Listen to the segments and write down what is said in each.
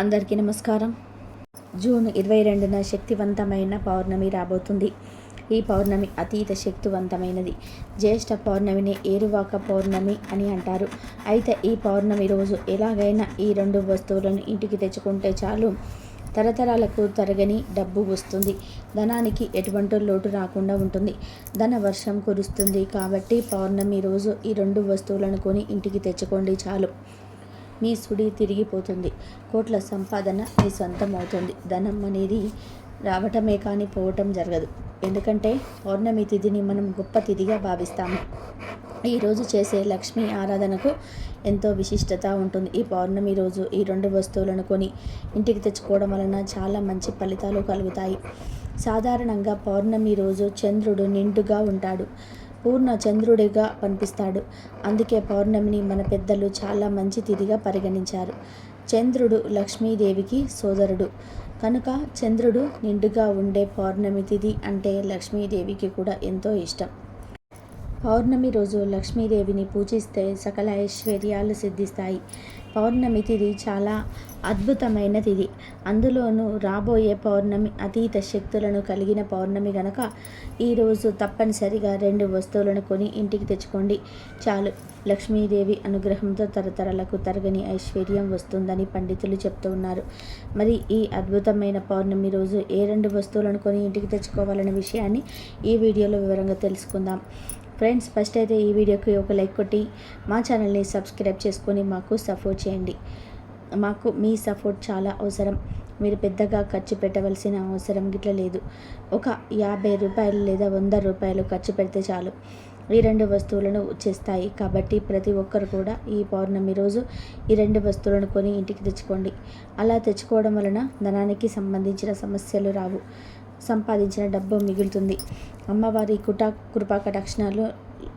అందరికీ నమస్కారం. జూన్ ఇరవై రెండున శక్తివంతమైన పౌర్ణమి రాబోతుంది. ఈ పౌర్ణమి అతీత శక్తివంతమైనది. జ్యేష్ఠ పౌర్ణమిని ఏరువాక పౌర్ణమి అని అంటారు. అయితే ఈ పౌర్ణమి రోజు ఎలాగైనా ఈ రెండు వస్తువులను ఇంటికి తెచ్చుకుంటే చాలు. తరతరాలకు తరగని డబ్బు వస్తుంది. ధనానికి ఎటువంటి లోటు రాకుండా ఉంటుంది. ధన వర్షం కురుస్తుంది కాబట్టి పౌర్ణమి రోజు ఈ రెండు వస్తువులను కొని ఇంటికి తెచ్చుకోండి చాలు. మీ సుడి తిరిగిపోతుంది. కోట్ల సంపాదన మీ సొంతం అవుతుంది ధనం అనేది రావటమే కానీ పోవటం జరగదు. ఎందుకంటే పౌర్ణమి తిథిని మనం గొప్ప తిథిగా భావిస్తాము. ఈరోజు చేసే లక్ష్మీ ఆరాధనకు ఎంతో విశిష్టత ఉంటుంది. ఈ పౌర్ణమి రోజు ఈ రెండు వస్తువులను కొని ఇంటికి తెచ్చుకోవడం వలన చాలా మంచి ఫలితాలు కలుగుతాయి. సాధారణంగా పౌర్ణమి రోజు చంద్రుడు నిండుగా ఉంటాడు. పూర్ణ చంద్రుడిగా కనిపిస్తాడు. అందుకే పౌర్ణమిని మన పెద్దలు చాలా మంచి తిథిగా పరిగణించారు. చంద్రుడు లక్ష్మీదేవికి సోదరుడు. కనుక చంద్రుడు నిండుగా ఉండే పౌర్ణమి తిథి అంటే లక్ష్మీదేవికి కూడా ఎంతో ఇష్టం. పౌర్ణమి రోజు లక్ష్మీదేవిని పూజిస్తే సకల ఐశ్వర్యాలు సిద్ధిస్తాయి. పౌర్ణమి తిథి చాలా అద్భుతమైన తిథి అందులోనూ రాబోయే పౌర్ణమి అతీత శక్తులను కలిగిన పౌర్ణమి గనక ఈరోజు తప్పనిసరిగా రెండు వస్తువులను కొని ఇంటికి తెచ్చుకోండి. చాలు. లక్ష్మీదేవి అనుగ్రహంతో తరతరాలకు తరగని ఐశ్వర్యం వస్తుందని పండితులు చెప్తూ ఉన్నారు. మరి ఈ అద్భుతమైన పౌర్ణమి రోజు ఏ రెండు వస్తువులను కొని ఇంటికి తెచ్చుకోవాలనే విషయాన్ని ఈ వీడియోలో వివరంగా తెలుసుకుందాం. ఫ్రెండ్స్ ఫస్ట్ అయితే ఈ వీడియోకి ఒక లైక్ కొట్టి మా ఛానల్ని సబ్స్క్రైబ్ చేసుకొని మాకు సపోర్ట్ చేయండి. మాకు మీ సపోర్ట్ చాలా అవసరం. మీరు పెద్దగా ఖర్చు పెట్టవలసిన అవసరం గిట్ల లేదు. ఒక యాభై రూపాయలు లేదా వంద రూపాయలు ఖర్చు పెడితే చాలు. ఈ రెండు వస్తువులను చేస్తాయి. కాబట్టి ప్రతి ఒక్కరు కూడా ఈ పౌర్ణమి రోజు ఈ రెండు వస్తువులను కొని ఇంటికి తెచ్చుకోండి. అలా తెచ్చుకోవడం వలన ధనానికి సంబంధించిన సమస్యలు రావు. సంపాదించిన డబ్బు మిగులుతుంది. అమ్మవారి కుటా కృపా కటాక్షణాలు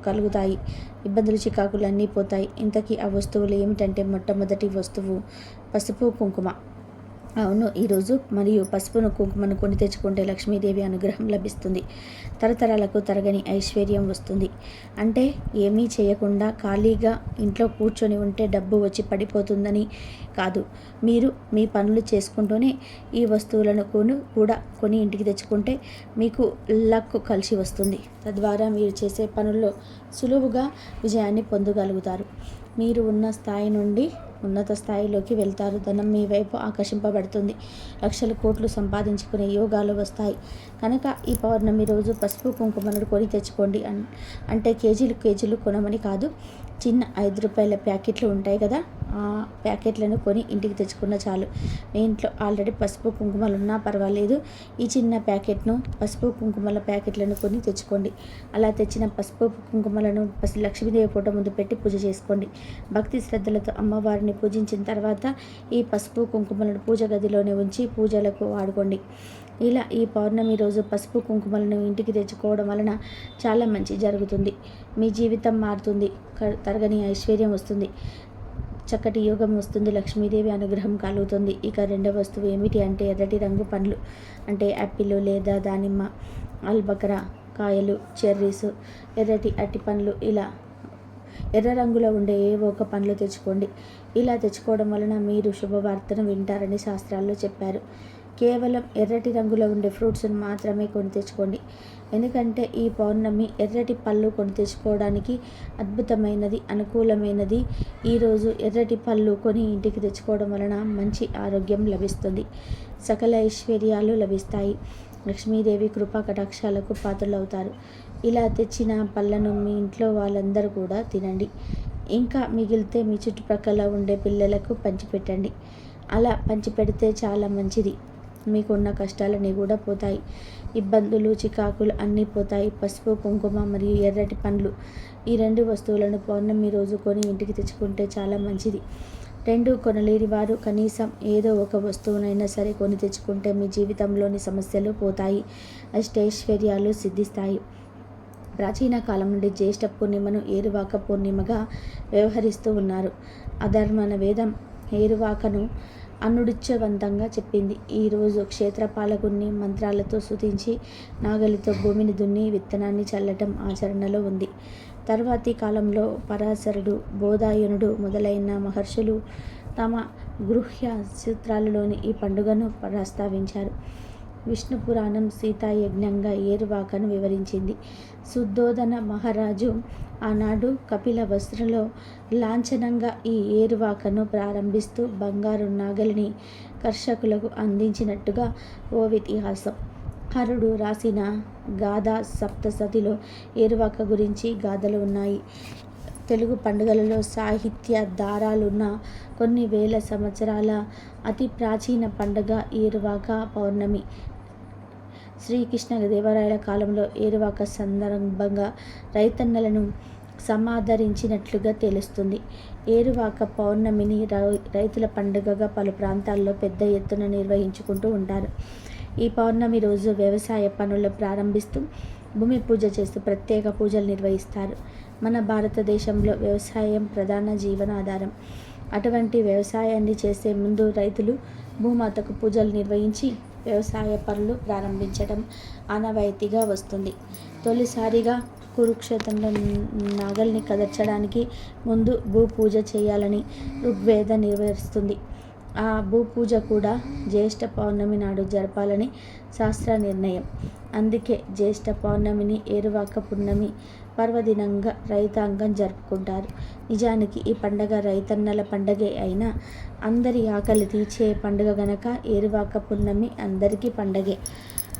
కలుగుతాయి. ఇబ్బందులు చికాకులు అన్నీ పోతాయి. ఇంతకీ ఆ వస్తువులు ఏమిటంటే మొట్టమొదటి వస్తువు? పసుపు కుంకుమ. అవును ఈరోజు మరియు పసుపును కుంకుమను కొని తెచ్చుకుంటే లక్ష్మీదేవి అనుగ్రహం లభిస్తుంది. తరతరాలకు తరగని ఐశ్వర్యం వస్తుంది. అంటే ఏమీ చేయకుండా ఖాళీగా ఇంట్లో కూర్చొని ఉంటే డబ్బు వచ్చి పడిపోతుందని కాదు. మీరు మీ పనులు చేసుకుంటూనే ఈ వస్తువులను కొను కూడా కొని ఇంటికి తెచ్చుకుంటే మీకు లక్ కలిసి వస్తుంది. తద్వారా మీరు చేసే పనుల్లో సులువుగా విజయాన్ని పొందగలుగుతారు. మీరు ఉన్న స్థాయి నుండి ఉన్నత స్థాయిలోకి వెళ్తారు. ధనం మీ వైపు ఆకర్షింపబడుతుంది. లక్షల కోట్లు సంపాదించుకునే యోగాలు వస్తాయి. కనుక ఈ పౌర్ణమి రోజు పసుపు కుంకుమలను కొని తెచ్చుకోండి అంటే కేజీలు కేజీలు కొనమని కాదు. చిన్న ఐదు రూపాయల ప్యాకెట్లు ఉంటాయి కదా ఆ ప్యాకెట్లను కొని ఇంటికి తెచ్చుకున్న చాలు. మీ ఇంట్లో ఆల్రెడీ పసుపు కుంకుమలు ఉన్నా పర్వాలేదు. ఈ చిన్న ప్యాకెట్ను పసుపు కుంకుమల ప్యాకెట్లను కొని తెచ్చుకోండి. అలా తెచ్చిన పసుపు కుంకుమలను పసి లక్ష్మీదేవి ఫోటో ముందు పెట్టి పూజ చేసుకోండి. భక్తి శ్రద్ధలతో అమ్మవారిని పూజించిన తర్వాత ఈ పసుపు కుంకుమలను పూజ గదిలోనే ఉంచి పూజలకు వాడుకోండి. ఇలా ఈ పౌర్ణమి రోజు పసుపు కుంకుమలను ఇంటికి తెచ్చుకోవడం వలన చాలా మంచి జరుగుతుంది. మీ జీవితం మారుతుంది. తరగని ఐశ్వర్యం వస్తుంది. చక్కటి యోగం వస్తుంది. లక్ష్మీదేవి అనుగ్రహం కలుగుతుంది. ఇక రెండవ వస్తువు ఏమిటి అంటే ఎర్రటి రంగు పండ్లు. అంటే యాపిల్ లేదా దానిమ్మ అల్బకరా కాయలు చెర్రీస్ ఎర్రటి అట్టి పండ్లు. ఇలా ఎర్ర రంగులో ఉండే ఏవో ఒక పండ్లు తెచ్చుకోండి. ఇలా తెచ్చుకోవడం వలన మీరు శుభవార్తను వింటారని శాస్త్రాల్లో చెప్పారు. కేవలం ఎర్రటి రంగులో ఉండే ఫ్రూట్స్ని మాత్రమే కొని తెచ్చుకోండి. ఎందుకంటే ఈ పౌర్ణమి ఎర్రటి పళ్ళు కొని తెచ్చుకోవడానికి అద్భుతమైనది అనుకూలమైనది. ఈరోజు ఎర్రటి పళ్ళు కొని ఇంటికి తెచ్చుకోవడం వలన మంచి ఆరోగ్యం లభిస్తుంది. సకల ఐశ్వర్యాలు లభిస్తాయి. లక్ష్మీదేవి కృపా కటాక్షాలకు పాత్రలవుతారు. ఇలా తెచ్చిన పళ్ళను మీ ఇంట్లో వాళ్ళందరూ కూడా తినండి. ఇంకా మిగిలితే మీ చుట్టుప్రక్కల ఉండే పిల్లలకు పంచిపెట్టండి. అలా పంచిపెడితే చాలా మంచిది. మీకున్న కష్టాలన్నీ కూడా పోతాయి. ఇబ్బందులు చికాకులు అన్నీ పోతాయి. పసుపు కుంకుమ మరియు ఎర్రటి పండ్లు ఈ రెండు వస్తువులను పౌర్ణమి రోజు కొని ఇంటికి తెచ్చుకుంటే చాలా మంచిది. రెండు కొనలేని వారు కనీసం ఏదో ఒక వస్తువునైనా సరే కొని తెచ్చుకుంటే మీ జీవితంలోని సమస్యలు పోతాయి. అష్టైశ్వర్యాలు సిద్ధిస్తాయి. ప్రాచీన కాలం నుండి జ్యేష్ఠ పూర్ణిమను ఏరువాక పూర్ణిమగా వ్యవహరిస్తూ ఉన్నారు. అధర్మన వేదం ఏరువాకను అనుడిచ్చవంతంగా చెప్పింది. ఈరోజు క్షేత్రపాలకుణ్ణి మంత్రాలతో సుతించి నాగలితో భూమిని దున్ని విత్తనాన్ని చల్లటం ఆచరణలో ఉంది. తర్వాతి కాలంలో పరాశరుడు బోధాయనుడు మొదలైన మహర్షులు తమ గృహ్య సూత్రాలలోని ఈ పండుగను ప్రస్తావించారు. విష్ణు పురాణం సీతాయజ్ఞంగా ఏరువాకను వివరించింది. శుద్ధోదన మహారాజు ఆనాడు కపిల వస్త్రలో లాంఛనంగా ఈ ఏరువాకను ప్రారంభిస్తూ బంగారు నాగలిని కర్షకులకు అందించినట్టుగా ఓ ఇతిహాసం హరుడు రాసిన గాథా సప్తసతిలో ఏరువాక గురించి గాథలు ఉన్నాయి. తెలుగు పండుగలలో సాహిత్య దారాలున్న కొన్ని వేల సంవత్సరాల అతి ప్రాచీన పండుగ ఏరువాక పౌర్ణమి. శ్రీకృష్ణ దేవరాయల కాలంలో ఏరువాక సందర్భంగా రైతన్నలను సమాదరించినట్లుగా తెలుస్తుంది. ఏరువాక పౌర్ణమిని రైతుల పండుగగా పలు ప్రాంతాల్లో పెద్ద ఎత్తున నిర్వహించుకుంటూ ఉంటారు. ఈ పౌర్ణమి రోజు వ్యవసాయ పనులు ప్రారంభిస్తూ భూమి పూజ చేస్తూ ప్రత్యేక పూజలు నిర్వహిస్తారు. మన భారతదేశంలో వ్యవసాయం ప్రధాన జీవనాధారం. అటువంటి వ్యవసాయాన్ని చేసే ముందు రైతులు భూమాతకు పూజలు నిర్వహించి వ్యవసాయ పనులు ప్రారంభించడం ఆనవాయితీగా వస్తుంది. తొలిసారిగా కురుక్షేత్రంలో నాగల్ని కదర్చడానికి ముందు భూ పూజ చేయాలని ఋగ్వేద నిర్వహిస్తుంది. ఆ భూ పూజ కూడా జ్యేష్ఠ పౌర్ణమి నాడు జరపాలని శాస్త్ర నిర్ణయం. అందుకే జ్యేష్ఠ పౌర్ణమిని ఏరువాక పున్నమి పర్వదినంగా రైతాంగం జరుపుకుంటారు. నిజానికి ఈ పండగ రైతన్నల పండగే అయినా అందరి ఆకలి తీర్చే పండుగ గనక ఏరువాక పున్నమి అందరికీ పండగే.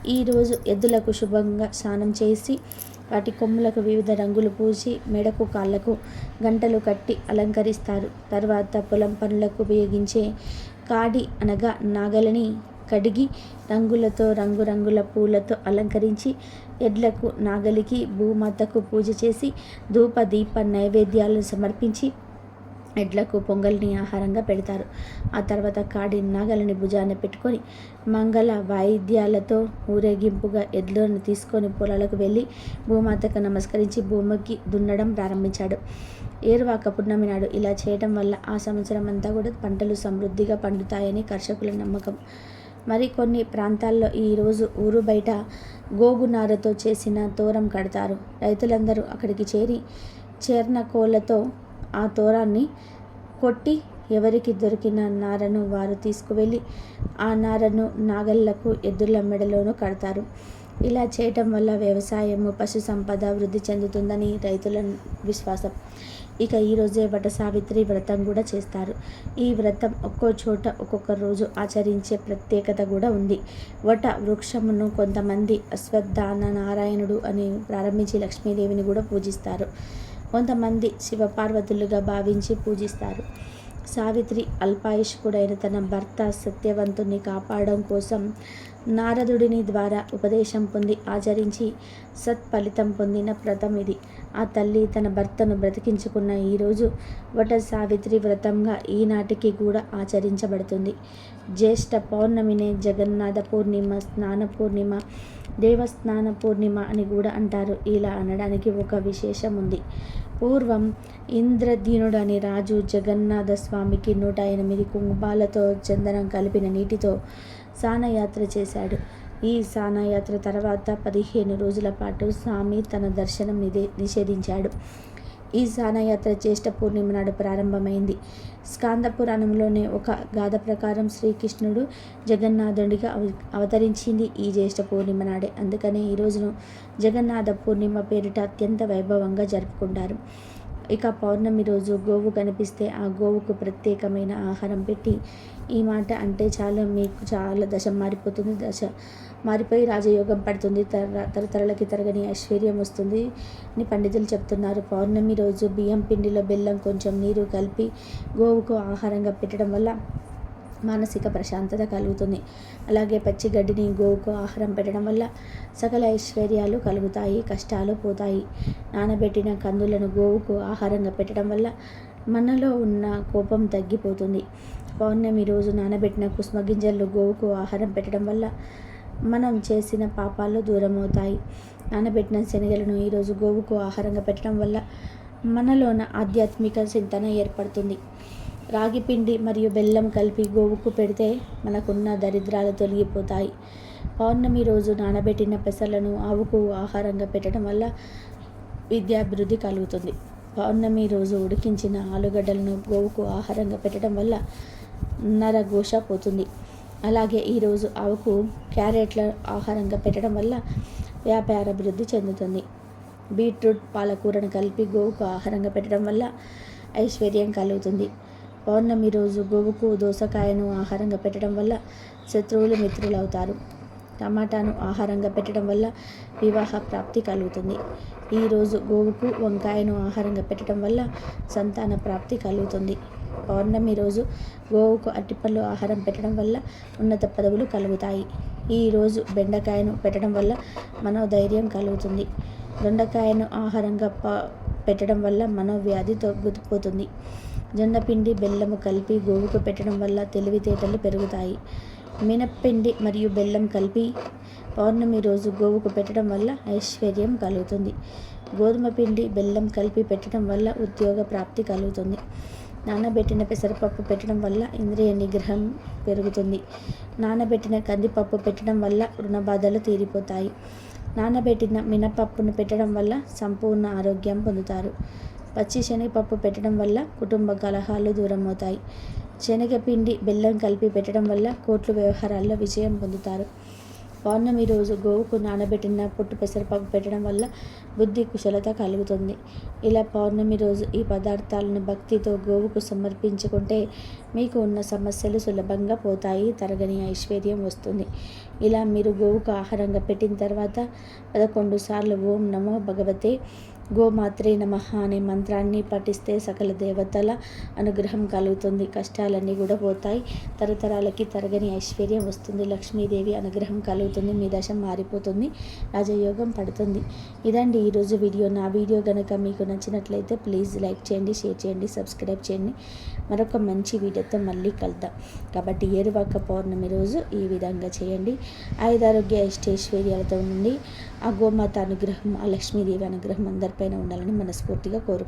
ఈరోజు ఎద్దులకు శుభంగా స్నానం చేసి వాటి కొమ్ములకు వివిధ రంగులు పూసి మెడకు కాళ్ళకు గంటలు కట్టి అలంకరిస్తారు. తర్వాత పొలం పనులకు ఉపయోగించే కాడి అనగా నాగలిని కడిగి రంగులతో రంగురంగుల పూలతో అలంకరించి ఎడ్లకు నాగలికి భూమాతకు పూజ చేసి ధూప దీప నైవేద్యాలను సమర్పించి ఎడ్లకు పొంగల్ని ఆహారంగా పెడతారు. ఆ తర్వాత కాడి నాగలని భుజాన్ని పెట్టుకొని మంగళ వాయిద్యాలతో ఊరేగింపుగా ఎడ్లను తీసుకొని పొలాలకు వెళ్ళి భూమాతకు నమస్కరించి భూమికి దున్నడం ప్రారంభించాడు. ఏరువాక పున్నమి నాడు ఇలా చేయడం వల్ల ఆ సంవత్సరం అంతా కూడా పంటలు సమృద్ధిగా పండుతాయని కర్షకుల నమ్మకం. మరి కొన్ని ప్రాంతాల్లో ఈరోజు ఊరు బయట గోగునారతో చేసిన తోరం కడతారు. రైతులందరూ అక్కడికి చేరి చేర్న కోళ్ళతో ఆ తోరాన్ని కొట్టి ఎవరికి దొరికిన నారను వారు తీసుకువెళ్ళి ఆ నారను నాగళ్ళకు ఎద్దుల మెడలోనూ కడతారు. ఇలా చేయటం వల్ల వ్యవసాయము పశు సంపద వృద్ధి చెందుతుందని రైతుల విశ్వాసం. ఇక ఈరోజే వట సావిత్రి వ్రతం కూడా చేస్తారు. ఈ వ్రతం ఒక్కో చోట ఒక్కొక్క రోజు ఆచరించే ప్రత్యేకత కూడా ఉంది. వట వృక్షమును కొంతమంది అశ్వత్థాన నారాయణుడు అని ప్రారంభించి లక్ష్మీదేవిని కూడా పూజిస్తారు. కొంతమంది శివపార్వతులుగా భావించి పూజిస్తారు. సావిత్రి అల్పాయుష్కుడైన తన భర్త సత్యవంతుని కాపాడడం కోసం నారదుడిని ద్వారా ఉపదేశం పొంది ఆచరించి సత్ఫలితం పొందిన వ్రతం ఇది. ఆ తల్లి తన భర్తను బ్రతికించుకున్న ఈరోజు వట సావిత్రి వ్రతంగా ఈనాటికి కూడా ఆచరించబడుతుంది. జ్యేష్ఠ పౌర్ణమినే జగన్నాథ పూర్ణిమ స్నాన పూర్ణిమ దేవస్నాన పూర్ణిమ అని కూడా అంటారు. ఇలా అనడానికి ఒక విశేషం ఉంది పూర్వం ఇంద్రదీనుడు అనే రాజు జగన్నాథ స్వామికి నూట ఎనిమిది కుంభాలతో చందనం కలిపిన నీటితో సానయాత్ర చేశాడు. ఈ సానయాత్ర తర్వాత పదిహేను రోజుల పాటు స్వామి తన దర్శనం నిదే నిషేధించాడు. ఈ సానయాత్ర జ్యేష్ఠ పూర్ణిమ నాడు ప్రారంభమైంది. స్కాంద పురాణంలోనే ఒక గాథ ప్రకారం శ్రీకృష్ణుడు జగన్నాథుడిగా అవతరించింది ఈ జ్యేష్ఠ పూర్ణిమ నాడే. అందుకనే ఈ రోజును జగన్నాథ పూర్ణిమ పేరిట అత్యంత వైభవంగా జరుపుకుంటారు. ఇక పౌర్ణమి రోజు గోవు కనిపిస్తే ఆ గోవుకు ప్రత్యేకమైన ఆహారం పెట్టి ఈ మాట అంటే చాలా మీకు చాలా దశ మారిపోతుంది. దశ మారిపోయి రాజయోగం పడుతుంది. తర తరతరలకి తరగని ఐశ్వర్యం వస్తుంది. అని పండితులు చెప్తున్నారు. పౌర్ణమి రోజు బియ్యం పిండిలో బెల్లం కొంచెం నీరు కలిపి గోవుకు ఆహారంగా పెట్టడం వల్ల మానసిక ప్రశాంతత కలుగుతుంది. అలాగే పచ్చి గడ్డిని గోవుకు ఆహారం పెట్టడం వల్ల సకల ఐశ్వర్యాలు కలుగుతాయి కష్టాలు పోతాయి. నానబెట్టిన కందులను గోవుకు ఆహారంగా పెట్టడం వల్ల మనలో ఉన్న కోపం తగ్గిపోతుంది. పౌర్ణమి రోజు నానబెట్టిన కుసుమగింజలు గోవుకు ఆహారం పెట్టడం వల్ల మనం చేసిన పాపాలు దూరం అవుతాయి నానబెట్టిన శనగలను ఈరోజు గోవుకు ఆహారంగా పెట్టడం వల్ల మనలోన ఆధ్యాత్మిక చింతన ఏర్పడుతుంది. రాగి పిండి మరియు బెల్లం కలిపి గోవుకు పెడితే మనకున్న దరిద్రాలు తొలగిపోతాయి. పౌర్ణమి రోజు నానబెట్టిన పెసలను ఆవుకు ఆహారంగా పెట్టడం వల్ల విద్యాభివృద్ధి కలుగుతుంది. పౌర్ణమి రోజు ఉడికించిన ఆలుగడ్డలను గోవుకు ఆహారంగా పెట్టడం వల్ల నరఘోష పోతుంది. అలాగే ఈరోజు ఆవుకు క్యారెట్ల ఆహారంగా పెట్టడం వల్ల వ్యాపార అభివృద్ధి చెందుతుంది. బీట్రూట్ పాలకూరను కలిపి గోవుకు ఆహారంగా పెట్టడం వల్ల ఐశ్వర్యం కలుగుతుంది. పౌర్ణమి రోజు గోవుకు దోసకాయను ఆహారంగా పెట్టడం వల్ల శత్రువులు మిత్రులు అవుతారు టమాటాను ఆహారంగా పెట్టడం వల్ల వివాహ ప్రాప్తి కలుగుతుంది. ఈరోజు గోవుకు వంకాయను ఆహారంగా పెట్టడం వల్ల సంతాన ప్రాప్తి కలుగుతుంది. పౌర్ణమి రోజు గోవుకు అట్టిపళ్ళు ఆహారం పెట్టడం వల్ల ఉన్నత పదవులు కలుగుతాయి. ఈరోజు బెండకాయను పెట్టడం వల్ల మనోధైర్యం కలుగుతుంది. దొండకాయను ఆహారంగా ప పెట్టడం వల్ల మనోవ్యాధి తగ్గిపోతుంది. జొన్నపిండి బెల్లము కలిపి గోవుకు పెట్టడం వల్ల తెలివితేటలు పెరుగుతాయి. మినప్పిండి మరియు బెల్లం కలిపి పౌర్ణమి రోజు గోవుకు పెట్టడం వల్ల ఐశ్వర్యం కలుగుతుంది. గోధుమ పిండి బెల్లం కలిపి పెట్టడం వల్ల ఉద్యోగ ప్రాప్తి కలుగుతుంది. నానబెట్టిన పెసరపప్పు పెట్టడం వల్ల ఇంద్రియ నిగ్రహం పెరుగుతుంది. నానబెట్టిన కందిపప్పు పెట్టడం వల్ల రుణ బాధలు తీరిపోతాయి. నానబెట్టిన మినపప్పును పెట్టడం వల్ల సంపూర్ణ ఆరోగ్యం పొందుతారు. పచ్చి శనగపప్పు పెట్టడం వల్ల కుటుంబ కలహాలు దూరం అవుతాయి శనగపిండి బెల్లం కలిపి పెట్టడం వల్ల కోట్లు వ్యవహారాల్లో విజయం పొందుతారు. పౌర్ణమి రోజు గోవుకు నానబెట్టిన పుట్టు పెసరపప్పు పెట్టడం వల్ల బుద్ధి కుశలత కలుగుతుంది. ఇలా పౌర్ణమి రోజు ఈ పదార్థాలను భక్తితో గోవుకు సమర్పించుకుంటే మీకు ఉన్న సమస్యలు సులభంగా పోతాయి తరగని ఐశ్వర్యం వస్తుంది. ఇలా మీరు గోవుకు ఆహారంగా పెట్టిన తర్వాత పదకొండు సార్లు ఓం నమో భగవతే గోమాత్రే నమ అనే మంత్రాన్ని పఠిస్తే సకల దేవతల అనుగ్రహం కలుగుతుంది. కష్టాలన్నీ కూడా పోతాయి. తరతరాలకి తరగని ఐశ్వర్యం వస్తుంది. లక్ష్మీదేవి అనుగ్రహం కలుగుతుంది. మీ దశ మారిపోతుంది. రాజయోగం పడుతుంది. ఇదండి ఈరోజు వీడియో. నా వీడియో కనుక మీకు నచ్చినట్లయితే ప్లీజ్ లైక్ చేయండి షేర్ చేయండి సబ్స్క్రైబ్ చేయండి. మరొక మంచి వీడియోతో మళ్ళీ కలుద్దాం. కాబట్టి ఏరువాక పౌర్ణమి రోజు ఈ విధంగా చేయండి. ఐదారోగ్య ఇష్టైశ్వర్యాలతో నుండి ఆ గోమాత అనుగ్రహం ఆ లక్ష్మీదేవి అనుగ్రహం అందరిపైన ఉండాలని మనస్ఫూర్తిగా కోరుకుంటున్నాను